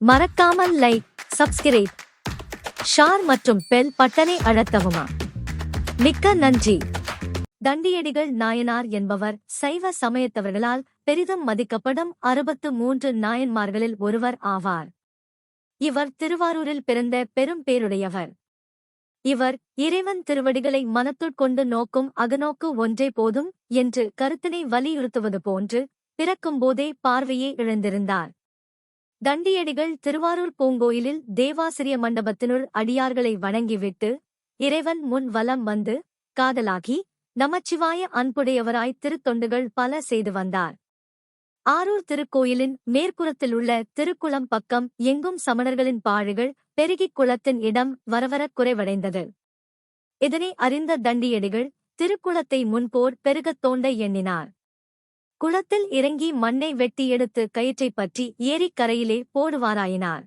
மறக்காமல் like subscribe ஷார் மற்றும் bell பட்டனை அழுத்தவுமா? மிக்க நன்றி. தண்டியடிகள் நாயனார் என்பவர் சைவ சமயத்தவர்களால் பெரிதும் மதிக்கப்படும் அறுபத்து மூன்று நாயன்மார்களில் ஒருவர் ஆவார். இவர் திருவாரூரில் பிறந்த பெரும் பேருடையவர். இவர் இறைவன் திருவடிகளை மனத்துட்கொண்டு நோக்கும் அகநோக்கு ஒன்றே போதும் என்று கருத்தினை வலியுறுத்துவது போன்று பிறக்கும்போதே பார்வையே இழந்திருந்தார். தண்டியடிகள் திருவாரூர் பூங்கோயிலில் தேவாசிரிய மண்டபத்தினுள் அடியார்களை வணங்கிவிட்டு இறைவன் முன் வலம் வந்து காதலாகி நமச்சிவாய அன்புடையவராய் திருத்தொண்டுகள் பல செய்து வந்தார். ஆரூர் திருக்கோயிலின் மேற்குறத்தில் உள்ள திருக்குளம் பக்கம் எங்கும் சமணர்களின் பாழுகள் பெருகிக் குளத்தின் இடம் வரவரக் குறைவடைந்தது. இதனை அறிந்த தண்டியடிகள் திருக்குளத்தை முன்போர் பெருகத் தோண்ட எண்ணினார். குளத்தில் இறங்கி மண்ணை வெட்டி எடுத்து கயிற்றைப் பற்றி ஏரிக்கரையிலே போடுவாராயினார்.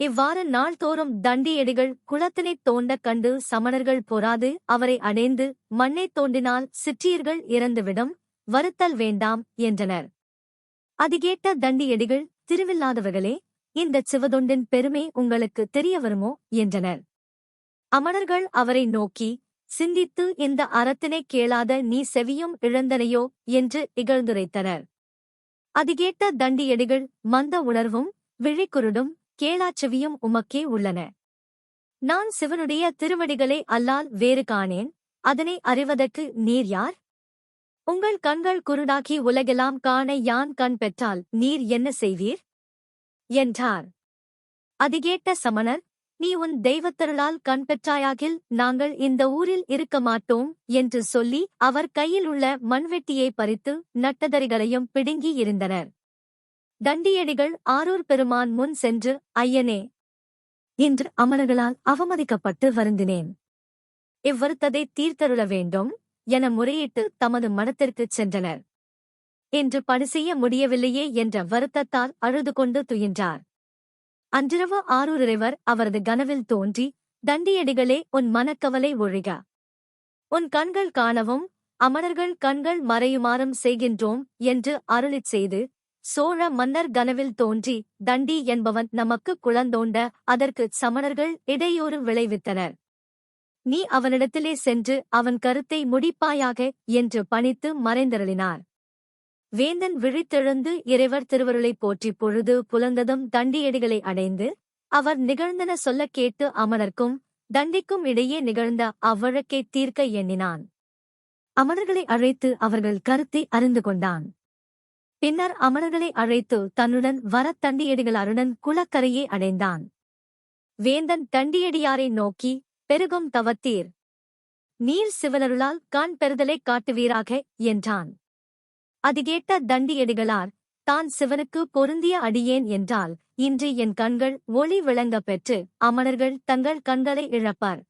இவ்வாறு நாள்தோறும் தண்டியடிகள் குளத்தினைத் தோண்டக் கண்டு சமணர்கள் பொறாது அவரை அடைந்து மண்ணைத் தோண்டினால் சிற்றியர்கள் இறந்துவிடும் வருத்தல் வேண்டாம் என்றனர். அது கேட்ட தண்டியடிகள் திருவில்லாதவர்களே இந்தச் சிவதொண்டின் பெருமை உங்களுக்கு தெரிய வருமோ? என்றனர். அமணர்கள் அவரை நோக்கி சிந்தித்து இந்த அறத்தினை கேளாத நீ செவியும் இழந்தனையோ என்று இகழ்ந்துரைத்தனர். அது கேட்ட தண்டியடிகள் மந்த உணர்வும் விழிக்குருடும் கேளாச்செவியும் உமக்கே உள்ளன. நான் சிவனுடைய திருவடிகளை அல்லால் வேறு காணேன் அதனை அறிவதற்கு நீர் யார்? உங்கள் கண்கள் குருடாக்கி உலகெல்லாம் காண யான் கண் பெற்றால் நீர் என்ன செய்வீர்? என்றார். அது கேட்ட சமணர் நீ உன் தெய்வத்தருளால் கண் பெற்றாயாகில் நாங்கள் இந்த ஊரில் இருக்க மாட்டோம் என்று சொல்லி அவர் கையில் உள்ள மண்வெட்டியை பறித்து நட்டதரிகளையும் பிடுங்கி இருந்தனர். தண்டியடிகள் ஆரூர் பெருமான் முன் சென்று ஐயனே இன்று அமணர்களால் அவமதிக்கப்பட்டு வருந்தினேன். இவ்வருத்ததை தீர்த்தருள வேண்டும் என முறையிட்டு தமது மடத்திற்குச் சென்றனர். இன்று பணி செய்ய முடியவில்லையே என்ற வருத்தத்தால் அழுது கொண்டு துயின்றார். அன்றிரவு ஆரூரிறைவர் அவரது கனவில் தோன்றி தண்டியடிகளே உன் மனக்கவலை ஒழிக. உன் கண்கள் காணவும் அமணர்கள் கண்கள் மறையுமாறும் செய்கின்றோம் என்று அருளிச் செய்து சோழ மன்னர் கனவில் தோன்றி தண்டி என்பவன் நமக்கு குழந்தோண்ட அதற்கு சமணர்கள் இடையூறு விளைவித்தனர். நீ அவனிடத்திலே சென்று அவன் கருத்தை முடிப்பாயாக என்று பணித்து மறைந்தருளினார். வேந்தன் விழித்தெழுந்து இறைவர் திருவருளைப் போற்றி பொழுது புலந்ததும் தண்டியடிகளை அடைந்து அவர் நிகழ்ந்தன சொல்லக் கேட்டு அமரர்க்கும் தண்டிக்கும் இடையே நிகழ்ந்த அவ்வழக்கை தீர்க்க எண்ணினான். அமரர்களை அழைத்து அவர்கள் கருத்தை அறிந்து கொண்டான். பின்னர் அமரர்களை அழைத்து தன்னுடன் வரத் தண்டியடிகளாருடன் குளக்கரையே அடைந்தான். வேந்தன் தண்டியடியாரை நோக்கி பெருகும் தவத்தீர் நீர் சிவனருளால் கண் பெறுதலைக் காட்டுவீராக என்றான். அது கேட்ட தண்டியடிகளார் தான் சிவனுக்கு பொருந்திய அடியேன் என்றால் இன்று என் கண்கள் ஒளி விளங்கப் பெற்று அமணர்கள் தங்கள் கண்களை இழப்பர்.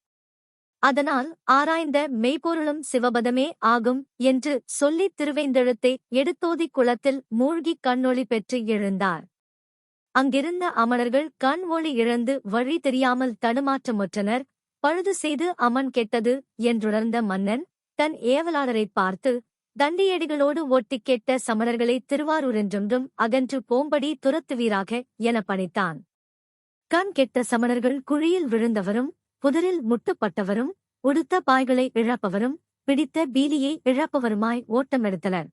அதனால் ஆராய்ந்த மெய்ப்பொருளும் சிவபதமே ஆகும் என்று சொல்லித் திருவைந்தெழுத்தை எடுத்தோதி குளத்தில் மூழ்கிக் கண்ணொளி பெற்று எழுந்தார். அங்கிருந்த அமணர்கள் கண் ஒளி இழந்து வழி தெரியாமல் தடுமாற்றமுற்றனர். பழுது செய்து அமன் கெட்டது என்றுணர்ந்த மன்னன் தன் ஏவலாளரைப் பார்த்து தண்டியடிகளோடு ஒட்டிக் கேட்ட சமணர்களை திருவாரூரென்றென்றும் அகன்று போம்படி துரத்துவீராக என பணித்தான். கண் கெட்ட சமணர்கள் குழியில் விழுந்தவரும் புதரில் முட்டுப்பட்டவரும் உடுத்த பாய்களை இழப்பவரும் பிடித்த பீலியை இழப்பவருமாய் ஓட்டமெடுத்தனர்.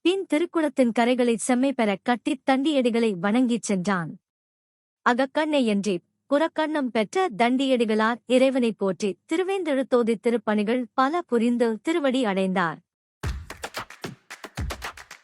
பின் திருக்குளத்தின் கரைகளைச் செம்மை பெற கட்டித் தண்டியடிகளை வணங்கிச் சென்றான். அகக்கண்ணை என்றே புறக்கண்ணம் பெற்ற தண்டியடிகளார் இறைவனைப் போற்றி திருவேந்தெழுத்தோதி திருப்பணிகள் பல புரிந்து திருவடி அடைந்தார்.